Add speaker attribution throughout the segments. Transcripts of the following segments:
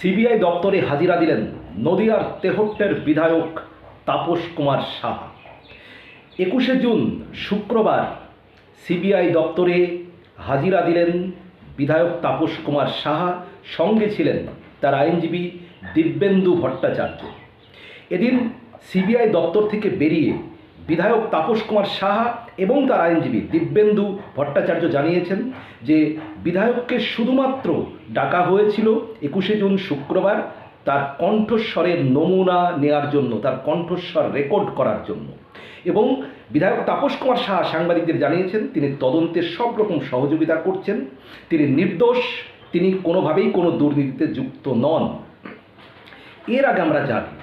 Speaker 1: CBI দপ্তরে হাজিরা দিলেন নদিয়ার তেহট্টের বিধায়ক তাপস কুমার সাহা। একুশে জুন, শুক্রবার, সিবিআই দপ্তরে হাজিরা দিলেন বিধায়ক তাপস কুমার সাহা, সঙ্গে ছিলেন তার আইনজীবী দিব্যেন্দু ভট্টাচার্য। এদিন সিবিআই দপ্তর থেকে বেরিয়ে বিধায়ক তাপস কুমার সাহা এবং তার আইনজীবী দিব্যেন্দু ভট্টাচার্য জানিয়েছেন যে বিধায়ককে শুধুমাত্র ডাকা হয়েছিল একুশে জুন শুক্রবার তার কণ্ঠস্বরের নমুনা নেয়ার জন্য, তার কণ্ঠস্বর রেকর্ড করার জন্য। এবং বিধায়ক তাপস কুমার সাহা সাংবাদিকদের জানিয়েছেন, তিনি তদন্তের সব রকম সহযোগিতা করছেন, তিনি নির্দোষ, তিনি কোনোভাবেই কোনো দুর্নীতিতে যুক্ত নন। এর আগে আমরা জানি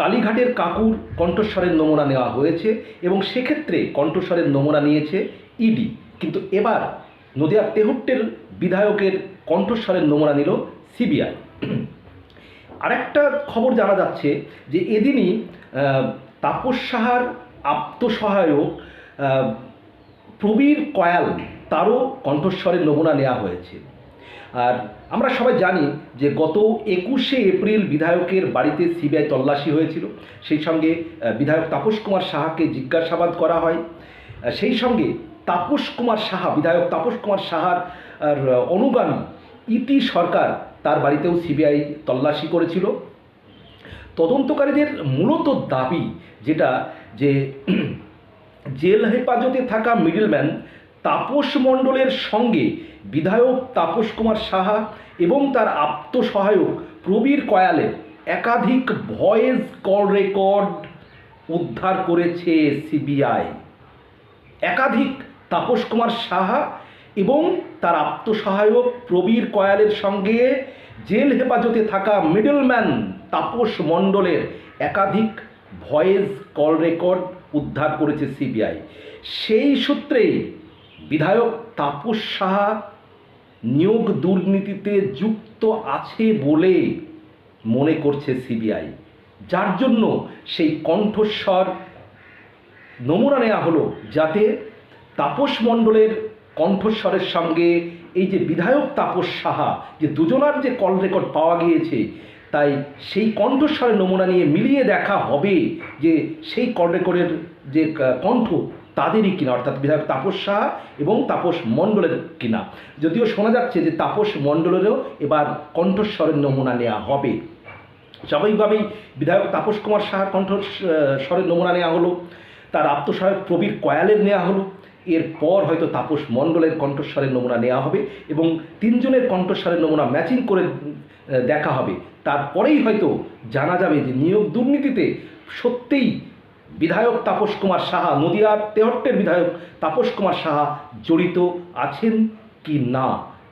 Speaker 1: কালীঘাটের কাকুর কণ্ঠস্বরের নমুনা নেওয়া হয়েছে এবং সেক্ষেত্রে কণ্ঠস্বরের নমুনা নিয়েছে ইডি। কিন্তু এবার নদিয়ার তেহট্টের বিধায়কের কণ্ঠস্বরের নমুনা নিল সিবিআই। আরেকটা খবর জানা যাচ্ছে যে এদিনই তাপস সাহার আত্মসহায়ক প্রবীর কয়াল তারও কণ্ঠস্বরের নমুনা নেওয়া হয়েছে। আর আমরা সবাই জানি যে গত একুশে এপ্রিল বিধায়কের বাড়িতে সিবিআই তল্লাশি হয়েছিল। সেই সঙ্গে বিধায়ক তাপস কুমার সাহাকে জিজ্ঞাসাবাদ করা হয়। সেই সঙ্গে তাপস কুমার সাহা, বিধায়ক তাপস কুমার সাহার অনুগামী ইটি সরকার তার বাড়িতেও সিবিআই তল্লাশি করেছিল। তদন্তকারীদের মূলত দাবি যেটা যে জেল হেফাজতে থাকা মিডলম্যান তাপস মণ্ডলের সঙ্গে বিধায়ক তাপস কুমার সাহা এবং তার আত্মসহায়ক প্রবীর কয়ালে একাধিক ভয়েস কল রেকর্ড উদ্ধার করেছে সিবিআই। একাধিক তাপস কুমার সাহা এবং তার আত্মসহায়ক প্রবীর কয়ালের সঙ্গে জেল হেফাজতে থাকা মিডলম্যান তাপস মণ্ডলের একাধিক ভয়েস কল রেকর্ড উদ্ধার করেছে সিবিআই। সেই সূত্রেই বিধায়ক তাপস সাহা নিয়োগ দুর্নীতিতে যুক্ত আছে বলে মনে করছে সিবিআই। যার জন্য সেই কণ্ঠস্বর নমুনা নেওয়া হলো যাতে তাপস মণ্ডলের কণ্ঠস্বরের সঙ্গে এই যে বিধায়ক তাপস সাহা যে দুজনার যে কল রেকর্ড পাওয়া গিয়েছে, তাই সেই কণ্ঠস্বরের নমুনা নিয়ে মিলিয়ে দেখা হবে যে সেই কল রেকর্ডের যে কণ্ঠ তাদেরই কিনা, অর্থাৎ বিধায়ক তাপস সাহা এবং তাপস মণ্ডলের কিনা। যদিও শোনা যাচ্ছে যে তাপস মণ্ডলেরও এবার কণ্ঠস্বরের নমুনা নেওয়া হবে। স্বাভাবিকভাবেই বিধায়ক তাপস কুমার সাহার কণ্ঠ স্বরের নমুনা নেওয়া হলো, তার আত্মসহায়ক প্রবীর কয়ালের নেওয়া হলো, এরপর হয়তো তাপস মণ্ডলের কণ্ঠস্বরের নমুনা নেওয়া হবে এবং তিনজনের কণ্ঠস্বরের নমুনা ম্যাচিং করে দেখা হবে। তারপরেই হয়তো জানা যাবে যে নিয়োগ দুর্নীতিতে সত্যিই বিধায়ক তাপস কুমার সাহা, নদিয়ার তেহট্টের বিধায়ক তাপস কুমার সাহা জড়িত আছেন কি না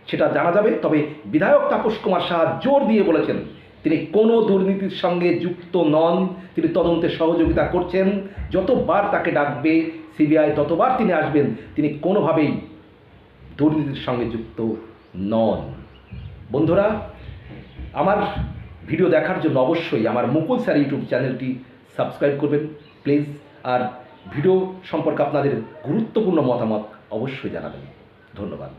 Speaker 1: সেটা জানা যাবে। তবে বিধায়ক তাপস কুমার সাহা জোর দিয়ে বলেছেন, তিনি কোনো দুর্নীতির সঙ্গে যুক্ত নন, তিনি তদন্তে সহযোগিতা করছেন, যতবার তাকে ডাকবে, সিবিআই ততবার তিনি আসবেন, তিনি কোনোভাবেই দুর্নীতির সঙ্গে যুক্ত নন। বন্ধুরা, আমার ভিডিও দেখার জন্য অবশ্যই আমার মুকুল স্যার ইউটিউব চ্যানেলটি সাবস্ক্রাইব করবেন। প্লিজ আর ভিডিও সম্পর্কে আপনাদের গুরুত্বপূর্ণ মতামত অবশ্যই জানাবেন। ধন্যবাদ।